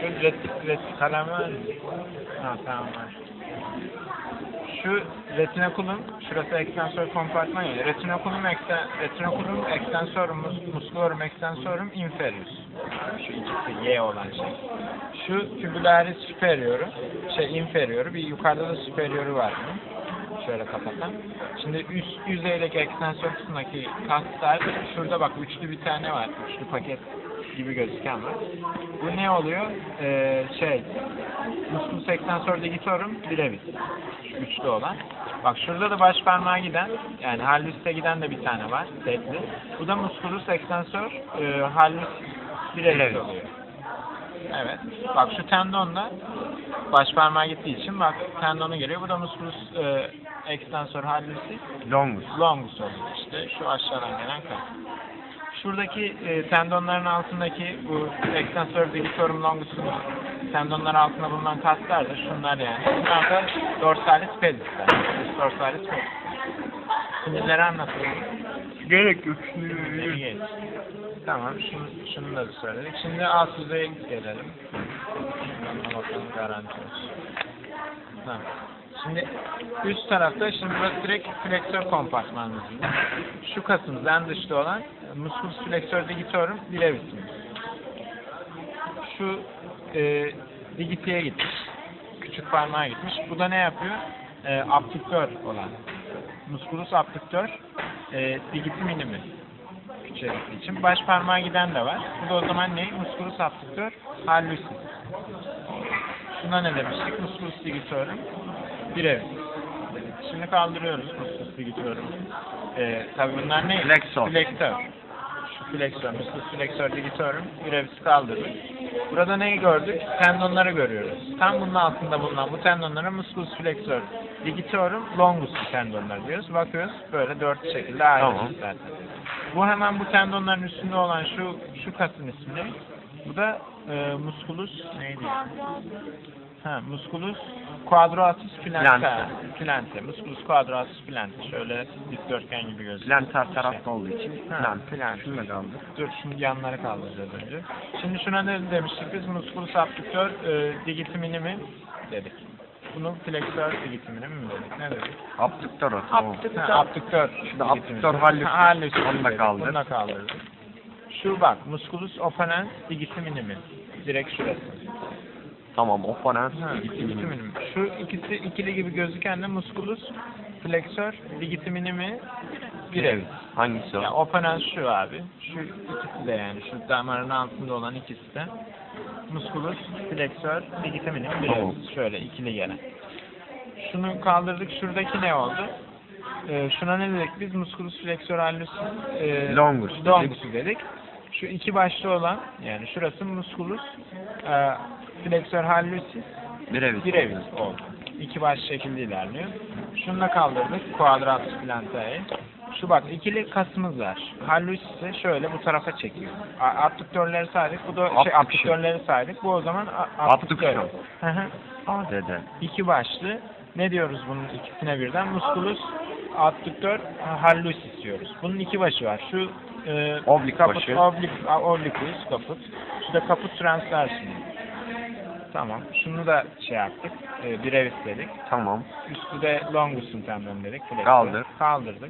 Şu retik, retik kalem var mı? Ha tamam. Şu retinakulum, şurası ekstensör kompartman ya. Retinakulum, eksten, retinakulum extensorum, mus- musculorum extensorum inferius. Şu ikisi Y olan şey. Şu fibularis superioru, şey inferioru, bir yukarıda da superioru var bunun. Şöyle kapatan. Şimdi üst yüzeydeki ekstensör kısmındaki kaslar, şurada bak üçlü bir tane var. Üçlü paket gibi gözüken var. Bu ne oluyor? Ee, şey, musculus extensor digitorum brevis. Şu üçlü olan. Bak şurada da baş parmağa giden, yani hallus'te giden de bir tane var, setli. Bu da musculus extensor e, hallus brevis oluyor. Evet. Bak şu tendonla baş parmağa gittiği için bak tendonu geliyor. Bu da musculus e, extensor hallusi Longus. longus oluyor işte. Şu aşağıdan gelen kas. Şuradaki e, tendonların altındaki bu extensor digitorum longus'un tendonlar altında bulunan kaslar da şunlar yani. Bunlar da dorsalis pedisler. Dorsalis pedis. Sinirleri anlatalım. Gerek yok. Geç. Tamam, şunu, şunu da söyledik. Şimdi alt düzeye gelelim. Bakalım garanti olsun. Tamam. Şimdi üst tarafta, şimdi burası direkt fleksör kompartmanımız. Şu kasımız en dışta olan musculus flexor digitorum brevisimiz. Şu e, digitiye gitmiş. Küçük parmağa gitmiş. Bu da ne yapıyor? E, abduktör olan. Musculus abduktör e, digiti minimi içerikli için. Baş parmağa giden de var. Bu da o zaman ne? Musculus abductor hallucis. Şuna ne demiştik? Musculus digitorum birevis. Şimdi kaldırıyoruz musculus digitorum. Ee, tabii bunlar ne? Fleksor. Flektör. Şu fleksör, musculus flexor digitorum birevisi kaldırdık. Burada neyi gördük? Tendonları görüyoruz. Tam bunun altında bulunan bu tendonlara musculus flexor digitorum longus tendonları diyoruz. Bakıyoruz böyle dört şekilde ayrılmış Tamam. zaten. Bu hemen bu tendonların üstünde olan şu şu kasın ismi. Bu da e, musculus neydi? Ha, musculus quadratus planta. Planta. Planta. Musculus quadratus planta. Şöyle dikdörtgen gibi gözüküyor. Plantar tarafta olduğu için Ha, plan. plan. Şunu kaldır. Dur şimdi yanları kaldıracağız önce. Şimdi şuna ne demiştik biz? Musculus abductor e, digitimini mi dedik. Bunun flexor digitimini mi dedik? Ne dedik? Ha, abduktör. Şu da abduktör hallus. Ha, hallus. Onu da kaldır. Bunu da kaldırdık. Şu bak, musculus opponens digitimini mi? Direkt şurası. Tamam. Oponens. Ha, digitimini mi? Şu ikisi ikili gibi gözüken de musculus flexor digitimini mi? Birevis. Hangisi o? Ya opponens şu abi. Şu ikisi de yani. Şu damarın altında olan ikisi de. Musculus flexor digitimini mi? Tamam. Birevis. Şöyle ikili gelen. Şunu kaldırdık. Şuradaki ne oldu? Ee, şuna ne dedik biz? Musculus flexor hallus e, Longus dedik. dedik. Şu iki başlı olan yani şurası musculus e, flexor hallusis Birevis. birevis oldu. İki baş şekilde ilerliyor. Şunu da kaldırdık. Quadratus planta'yı. Şu bak ikili kasımız var. Hallusis'i şöyle bu tarafa çekiyor. Abduktörleri saydık. Bu da şey abduktörleri saydık. Bu o zaman abduktör. Dede. İki başlı. Ne diyoruz bunun ikisine birden? Musculus abduktör hallucis diyoruz. Bunun iki başı var. Şu e, Oblik kaput, başı. Oblik, obliquus kaput. Şu da kaput transversus. Tamam. Şunu da şey yaptık. E, birevis dedik. Tamam. Üstü de longus'un tendonu dedik. Kaldır. Kaldırdık.